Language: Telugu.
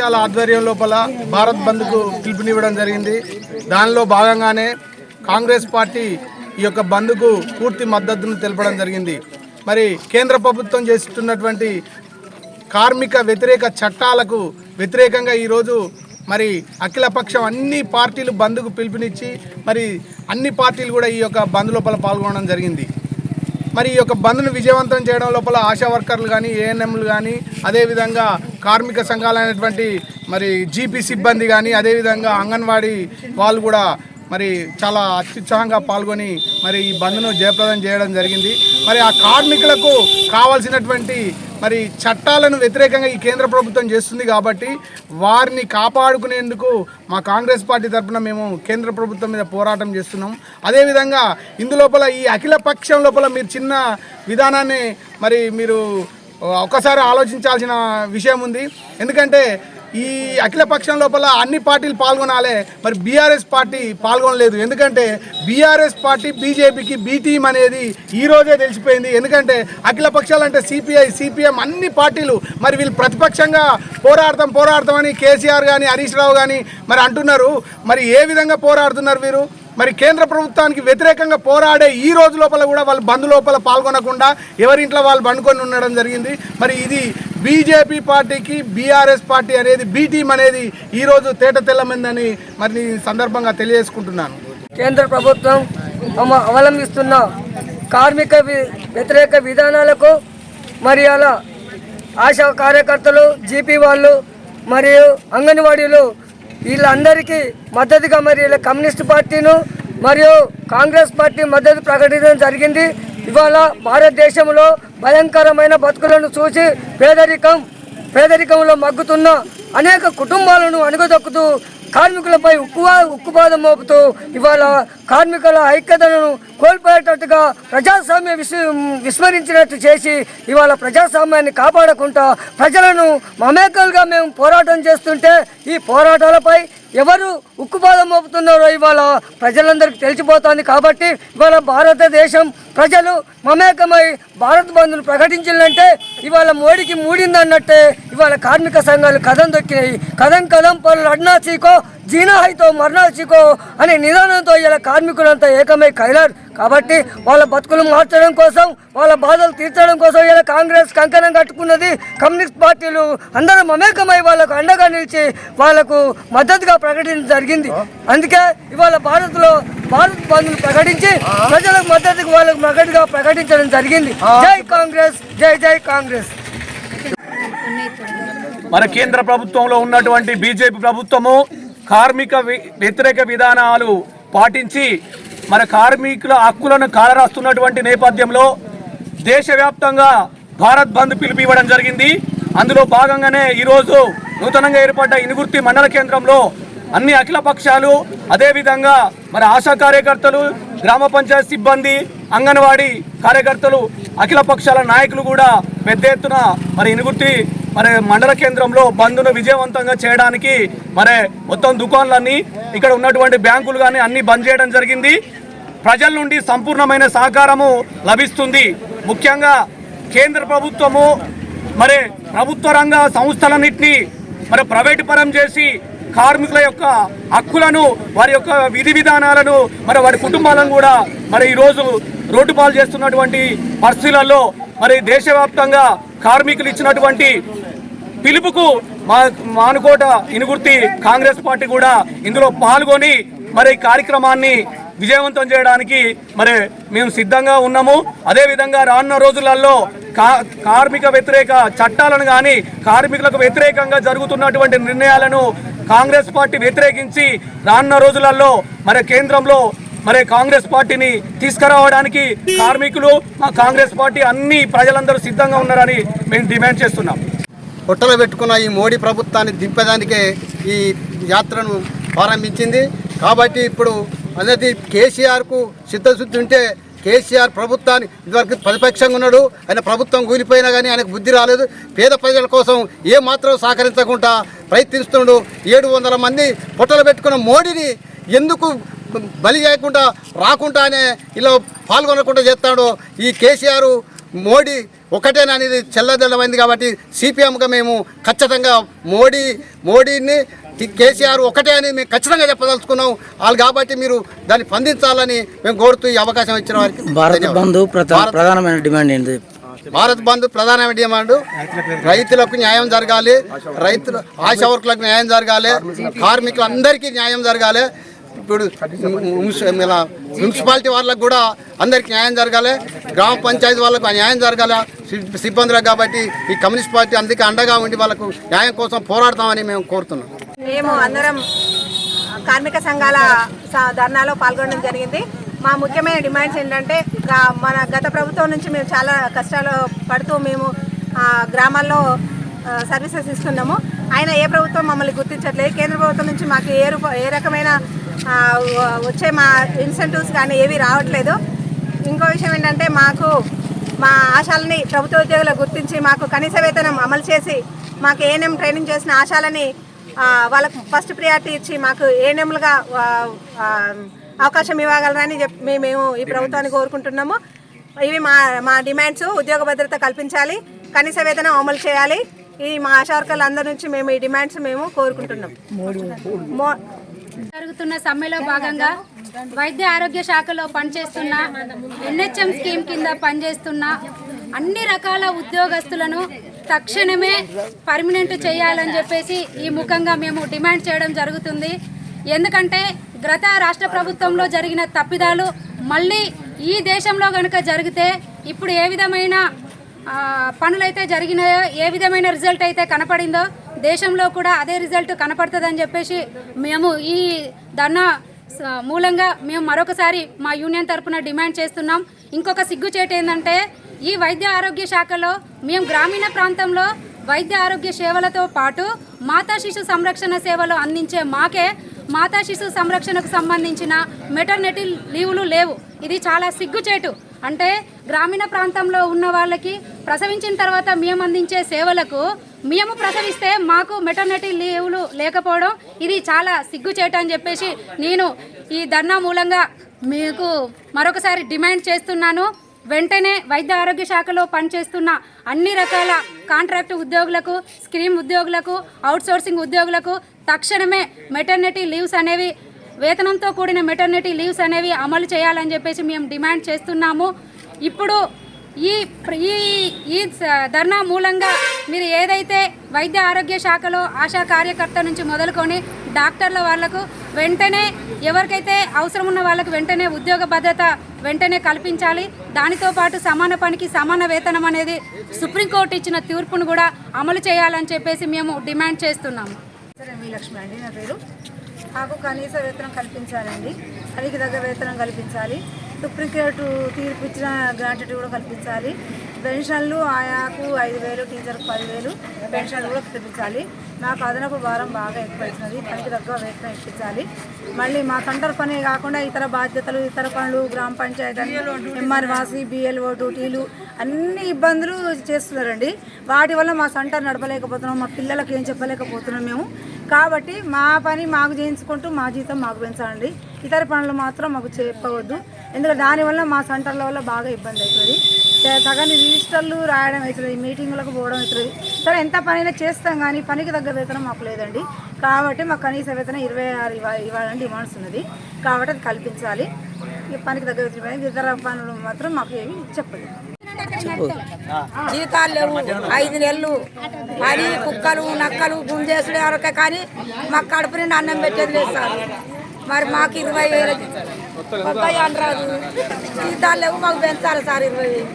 పక్షాల ఆధ్వర్యం లోపల భారత్ బంద్కు పిలుపునివ్వడం జరిగింది. దానిలో భాగంగానే కాంగ్రెస్ పార్టీ ఈ యొక్క బంద్కు పూర్తి మద్దతును తెలపడం జరిగింది. మరి కేంద్ర ప్రభుత్వం చేస్తున్నటువంటి కార్మిక వ్యతిరేక చట్టాలకు వ్యతిరేకంగా ఈరోజు మరి అఖిలపక్షం అన్ని పార్టీలు బంద్కు పిలుపునిచ్చి మరి అన్ని పార్టీలు కూడా ఈ యొక్క బంద్ లోపల పాల్గొనడం జరిగింది. మరి ఈ యొక్క బంద్ను విజయవంతం చేయడం లోపల ఆశా వర్కర్లు కానీ ఏఎన్ఎంలు కానీ అదేవిధంగా కార్మిక సంఘాలైనటువంటి మరి జీపీ సిబ్బంది కానీ అదేవిధంగా అంగన్వాడీ వాళ్ళు కూడా మరి చాలా అత్యుత్సాహంగా పాల్గొని మరి ఈ బంద్ను జయప్రదం చేయడం జరిగింది. మరి ఆ కార్మికులకు కావాల్సినటువంటి మరి చట్టాలను వ్యతిరేకంగా ఈ కేంద్ర ప్రభుత్వం చేస్తుంది కాబట్టి వారిని కాపాడుకునేందుకు మా కాంగ్రెస్ పార్టీ తరఫున మేము కేంద్ర ప్రభుత్వం మీద పోరాటం చేస్తున్నాం. అదేవిధంగా ఇందులోపల ఈ అఖిల పక్షం లోపల మీరు చిన్న విధానాన్ని మరి మీరు ఒకసారి ఆలోచించాల్సిన విషయం ఉంది. ఎందుకంటే ఈ అఖిల పక్షం లోపల అన్ని పార్టీలు పాల్గొనాలి మరి బీఆర్ఎస్ పార్టీ పాల్గొనలేదు. ఎందుకంటే బీఆర్ఎస్ పార్టీ బీజేపీకి బీ టీం అనేది ఈరోజే తెలిసిపోయింది. ఎందుకంటే అఖిల పక్షాలు అంటే సిపిఐ సిపిఎం అన్ని పార్టీలు మరి వీళ్ళు ప్రతిపక్షంగా పోరాడతాం పోరాడతాం అని కేసీఆర్ కానీ హరీష్ రావు కానీ మరి అంటున్నారు. మరి ఏ విధంగా పోరాడుతున్నారు వీరు? మరి కేంద్ర ప్రభుత్వానికి వ్యతిరేకంగా పోరాడే ఈ రోజు లోపల కూడా వాళ్ళు బంద్ లోపల పాల్గొనకుండా ఎవరింట్లో వాళ్ళు బండుకొని ఉండడం జరిగింది. మరి ఇది బీజేపీ పార్టీకి బీఆర్ఎస్ పార్టీ అనేది బీటీం అనేది ఈరోజు తేట తెల్లమైందని మరి ఈ సందర్భంగా తెలియజేసుకుంటున్నాను. కేంద్ర ప్రభుత్వం అమ- అవలంబిస్తున్న కార్మిక వి- వ్యతిరేక విధానాలకు మరి అలా ఆశా కార్యకర్తలు జీపీ వాళ్ళు మరియు అంగన్వాడీలు వీళ్ళందరికీ మద్దతుగా మరి కమ్యూనిస్ట్ పార్టీను మరియు కాంగ్రెస్ పార్టీ మద్దతు ప్రకటించడం జరిగింది. ఇవాళ భారతదేశంలో భయంకరమైన బతుకులను చూసి పేదరికం పేదరికంలో మగ్గుతున్న అనేక కుటుంబాలను అణగదొక్కుతూ కార్మికులపై ఉక్కు ఉక్కుపాదం మోపుతూ ఇవాళ కార్మికుల ఐక్యతను కోల్పోయేటట్టుగా ప్రజాస్వామ్య విస్ విస్మరించినట్టు చేసి ఇవాళ ప్రజాస్వామ్యాన్ని కాపాడకుండా ప్రజలను మమేకలుగా మేము పోరాటం చేస్తుంటే ఈ పోరాటాలపై ఎవరు ఉక్కుపాదం మోపుతున్నారో ఇవాళ ప్రజలందరికీ తెలిసిపోతోంది కాబట్టి ఇవాళ భారతదేశం ప్రజలు మమేకమై భారత్ బంధును ప్రకటించాలంటే ఇవాళ మోడీకి మూడిందన్నట్టే ఇవాళ కార్మిక సంఘాలు కథం దొక్కినాయి. కథం కథం పనులు అడ్నా చీకో జీనా హైతో మరణా చికో అనే నిదానంతో ఇలా కార్మికులంతా ఏకమై కైలారు కాబట్టి వాళ్ళ బతుకులు మార్చడం కోసం వాళ్ళ బాధలు తీర్చడం కోసం ఇలా కాంగ్రెస్ కంకణం కట్టుకున్నది కమ్యూనిస్ట్ పార్టీలు. అందరూ మమేకమై వాళ్ళకు అండగా నిలిచి వాళ్ళకు మద్దతుగా ప్రకటించడం జరిగింది. అందుకే ఇవాళ భారత్లో భారత్ బంద్ను ప్రకటించి ప్రజలకు మద్దతుకు వాళ్ళకు మద్దతుగా ప్రకటించడం జరిగింది. జై కాంగ్రెస్ జై జై కాంగ్రెస్. మన కేంద్ర ప్రభుత్వంలో ఉన్నటువంటి బీజేపీ ప్రభుత్వము కార్మిక వ్యతిరేక విధానాలు పాటించి మన కార్మికుల హక్కులను కాలరాస్తున్నటువంటి నేపథ్యంలో దేశవ్యాప్తంగా భారత్ బంద్ పిలుపు ఇవ్వడం జరిగింది. అందులో భాగంగానే ఈరోజు నూతనంగా ఏర్పడ్డ ఇనుగుర్తి మండల కేంద్రంలో అన్ని అఖిల పక్షాలు అదేవిధంగా మరి ఆశా కార్యకర్తలు గ్రామ పంచాయత్ సిబ్బంది అంగన్వాడీ కార్యకర్తలు అఖిల పక్షాల నాయకులు కూడా పెద్ద ఎత్తున మరి ఇనుగుర్తి మరి మండల కేంద్రంలో బంద్ను విజయవంతంగా చేయడానికి మరి మొత్తం దుకాణాలన్నీ ఇక్కడ ఉన్నటువంటి బ్యాంకులు కానీ అన్నీ బంద్ చేయడం జరిగింది. ప్రజల నుండి సంపూర్ణమైన సహకారము లభిస్తుంది. ముఖ్యంగా కేంద్ర ప్రభుత్వము మరి ప్రభుత్వ రంగ సంస్థలన్నింటినీ మరి ప్రైవేటు పరం చేసి కార్మికుల యొక్క హక్కులను వారి యొక్క విధి విధానాలను మరి వారి కుటుంబాలను కూడా మరి ఈరోజు రోడ్డు పాలు చేస్తున్నటువంటి పరిస్థితులలో మరి దేశవ్యాప్తంగా కార్మికులు ఇచ్చినటువంటి పిలుపుకు మా మానుకోట ఇనుగుర్తి కాంగ్రెస్ పార్టీ కూడా ఇందులో పాల్గొని మరి కార్యక్రమాన్ని విజయవంతం చేయడానికి మరి మేము సిద్ధంగా ఉన్నాము. అదేవిధంగా రానున్న రోజులలో కా కార్మిక వ్యతిరేక చట్టాలను కానీ కార్మికులకు వ్యతిరేకంగా జరుగుతున్నటువంటి నిర్ణయాలను కాంగ్రెస్ పార్టీ వ్యతిరేకించి రానున్న రోజులలో మరి కేంద్రంలో మరి కాంగ్రెస్ పార్టీని తీసుకురావడానికి కార్మికులు మా కాంగ్రెస్ పార్టీ అన్ని ప్రజలందరూ సిద్ధంగా ఉన్నారని మేము డిమాండ్ చేస్తున్నాం. పొట్టలో పెట్టుకున్న ఈ మోడీ ప్రభుత్వాన్ని దింపేదానికే ఈ యాత్రను ప్రారంభించింది. కాబట్టి ఇప్పుడు అనేది కేసీఆర్కు సిద్ధశుద్ధి ఉంటే కేసీఆర్ ప్రభుత్వాన్ని ఇదివరకు ప్రతిపక్షంగా ఉన్నాడు. ఆయన ప్రభుత్వం కూలిపోయినా కానీ ఆయనకు బుద్ధి రాలేదు. పేద ప్రజల కోసం ఏ మాత్రం సహకరించకుండా ప్రయత్నిస్తున్నాడు. ఏడు వందల మంది పొట్టలు పెట్టుకున్న మోడీని ఎందుకు బలి చేయకుండా రాకుండా అనే ఇలా పాల్గొనకుండా చేస్తాడు. ఈ కేసీఆర్ మోడీ ఒకటేననేది చెల్లదల్లమైంది కాబట్టి సిపిఎంగా మేము ఖచ్చితంగా మోడీ మోడీని కేసీఆర్ ఒకటే అని మేము ఖచ్చితంగా చెప్పదలుచుకున్నాం. వాళ్ళు కాబట్టి మీరు దాన్ని స్పందించాలని మేము కోరుతూ ఈ అవకాశం ఇచ్చిన వారికి భారత్. బంధు ప్రధానమైన డిమాండ్ ఏంటి భారత్ బంద్ ప్రధానమైన డిమాండ్ రైతులకు న్యాయం జరగాలి. రైతుల ఆశా వర్కులకు న్యాయం జరగాలి. కార్మికులందరికీ న్యాయం జరగాలి. ఇప్పుడు ఇలా మున్సిపాలిటీ వాళ్ళకు కూడా అందరికీ న్యాయం జరగాలి. గ్రామ పంచాయతీ వాళ్ళకు న్యాయం జరగాలి. సి- సిబ్బందులకు కాబట్టి ఈ కమ్యూనిస్ట్ పార్టీ అందుకే అండగా ఉండి వాళ్ళకు న్యాయం కోసం పోరాడతామని మేము కోరుతున్నాం. మేము అందరం కార్మిక సంఘాల ధర్నాలో పాల్గొనడం జరిగింది. మా ముఖ్యమైన డిమాండ్స్ ఏంటంటే మన గత ప్రభుత్వం నుంచి మేము చాలా కష్టాలు పడుతూ మేము గ్రామాల్లో సర్వీసెస్ ఇస్తున్నాము. ఆయన ఏ ప్రభుత్వం మమ్మల్ని గుర్తించట్లేదు. కేంద్ర ప్రభుత్వం నుంచి మాకు ఏ రూప ఏ రకమైన వచ్చే మా ఇన్సెంటివ్స్ కానీ ఏవి రావట్లేదు. ఇంకో విషయం ఏంటంటే మాకు మా ఆశాలని ప్రభుత్వ ఉద్యోగులు గుర్తించి మాకు కనీస వేతనం అమలు చేసి మాకు ఏఎన్ఎం ట్రైనింగ్ చేసిన ఆశాలని వాళ్ళకు ఫస్ట్ ప్రియారిటీ ఇచ్చి మాకు ఏఎన్ఎంలుగా అవకాశం ఇవ్వగలరని చెప్పి మేము ఈ ప్రభుత్వాన్ని కోరుకుంటున్నాము. ఇవి మా మా డిమాండ్స్ ఉద్యోగ భద్రత కల్పించాలి. కనీస వేతనం అమలు చేయాలి. ఈ మా ఆశా అందరి నుంచి మేము ఈ డిమాండ్స్ మేము కోరుకుంటున్నాం. జరుగుతున్న సమ్మెలో భాగంగా వైద్య ఆరోగ్య శాఖలో పనిచేస్తున్న ఎన్హెచ్ఎం స్కీమ్ కింద పనిచేస్తున్న అన్ని రకాల ఉద్యోగస్తులను తక్షణమే పర్మనెంట్ చేయాలని చెప్పేసి ఈ ముఖంగా మేము డిమాండ్ చేయడం జరుగుతుంది. ఎందుకంటే గత రాష్ట్ర ప్రభుత్వంలో జరిగిన తప్పిదాలు మళ్ళీ ఈ దేశంలో కనుక జరిగితే ఇప్పుడు ఏ విధమైన పనులైతే జరిగినాయో ఏ విధమైన రిజల్ట్ అయితే కనపడిందో దేశంలో కూడా అదే రిజల్ట్ కనపడుతుందని చెప్పేసి మేము ఈ ధర్నా మూలంగా మేము మరొకసారి మా యూనియన్ తరపున డిమాండ్ చేస్తున్నాం. ఇంకొక సిగ్గుచేటు ఏంటంటే ఈ వైద్య ఆరోగ్య శాఖలో మేము గ్రామీణ ప్రాంతంలో వైద్య ఆరోగ్య సేవలతో పాటు మాతా శిశు సంరక్షణ సేవలు అందించే మాకే మాతా శిశు సంరక్షణకు సంబంధించిన మెటర్నిటీ లీవులు లేవు. ఇది చాలా సిగ్గుచేటు. అంటే గ్రామీణ ప్రాంతంలో ఉన్న వాళ్ళకి ప్రసవించిన తర్వాత మేము అందించే సేవలకు మేము ప్రసవిస్తే మాకు మెటర్నిటీ లీవ్లు లేకపోవడం ఇది చాలా సిగ్గుచేటు అని చెప్పేసి నేను ఈ ధర్నా మూలంగా మీకు మరొకసారి డిమాండ్ చేస్తున్నాను. వెంటనే వైద్య ఆరోగ్య శాఖలో పనిచేస్తున్న అన్ని రకాల కాంట్రాక్ట్ ఉద్యోగులకు స్కీమ్ ఉద్యోగులకు అవుట్సోర్సింగ్ ఉద్యోగులకు తక్షణమే మెటర్నిటీ లీవ్స్ అనేవి వేతనంతో కూడిన మెటర్నిటీ లీవ్స్ అనేవి అమలు చేయాలని చెప్పేసి మేము డిమాండ్ చేస్తున్నాము. ఇప్పుడు ఈ ఈ ఈ ధర్నా మూలంగా మీరు ఏదైతే వైద్య ఆరోగ్య శాఖలో ఆశా కార్యకర్త నుంచి మొదలుకొని డాక్టర్ల వాళ్ళకు వెంటనే ఎవరికైతే అవసరం ఉన్న వాళ్ళకు వెంటనే ఉద్యోగ భద్రత వెంటనే కల్పించాలి. దానితో పాటు సమాన పనికి సమాన వేతనం అనేది సుప్రీంకోర్టు ఇచ్చిన తీర్పును కూడా అమలు చేయాలని చెప్పేసి మేము డిమాండ్ చేస్తున్నాము. మీ లక్ష్మి అండి నా పేరు. నాకు కనీస వేతనం కల్పించాలండి. పనికి తగ్గ వేతనం కల్పించాలి. సుప్రీంకోర్టు తీర్పు ఇచ్చిన గ్రాంటెడ్ కూడా కల్పించాలి. పెన్షన్లు ఆయాకు ఐదు వేలు టీచర్కు పదివేలు పెన్షన్లు కూడా కల్పించాలి. నాకు అదనపు భారం బాగా ఎక్కువైతున్నది పనికి తగ్గ వేతనం ఇప్పించాలి. మళ్ళీ మా సెంటర్ పనే కాకుండా ఇతర బాధ్యతలు ఇతర పనులు గ్రామ పంచాయతీ ఎంఆర్వాసి బిఎల్ఓ డ్యూటీలు అన్ని ఇబ్బందులు చేస్తున్నారండి. వాటి వల్ల మా సెంటర్ నడపలేకపోతున్నాం మా పిల్లలకు ఏం చెప్పలేకపోతున్నాం మేము. కాబట్టి మా పని మాకు చేయించుకుంటూ మా జీతం మాకు పెంచాలండి. ఇతర పనులు మాత్రం మాకు చెప్పవద్దు. ఎందుకంటే దానివల్ల మా సెంటర్ల వల్ల బాగా ఇబ్బంది అవుతుంది. సగని తగని రిజిస్టర్లు రాయడం అవుతుంది మీటింగ్లకు పోవడం అవుతుంది. సరే ఎంత పనైనా చేస్తాం కానీ పనికి తగ్గ వేతనం మాకు లేదండి. కాబట్టి మాకు కనీస వేతనం ఇరవై ఆరు ఇవ్వాలని డిమాండ్స్ ఉన్నది. కాబట్టి అది కల్పించాలి. ఈ పనికి తగ్గ వేతనం ఇతర పనులు మాత్రం మాకు ఏమి చెప్పలేదు. జీతాలు లేవు ఐదు నెలలు మరి కుక్కలు నక్కలు గుంజేసుడు ఎవరికే కానీ మాకు కడుపు నిండా అన్నం పెట్టేది లేదు సార్. మరి మాకు ఇరవై వేలు. ముప్పై అనరాదు. జీతాలు లేవు మాకు పెంచాలి సార్ ఇరవై వేలు.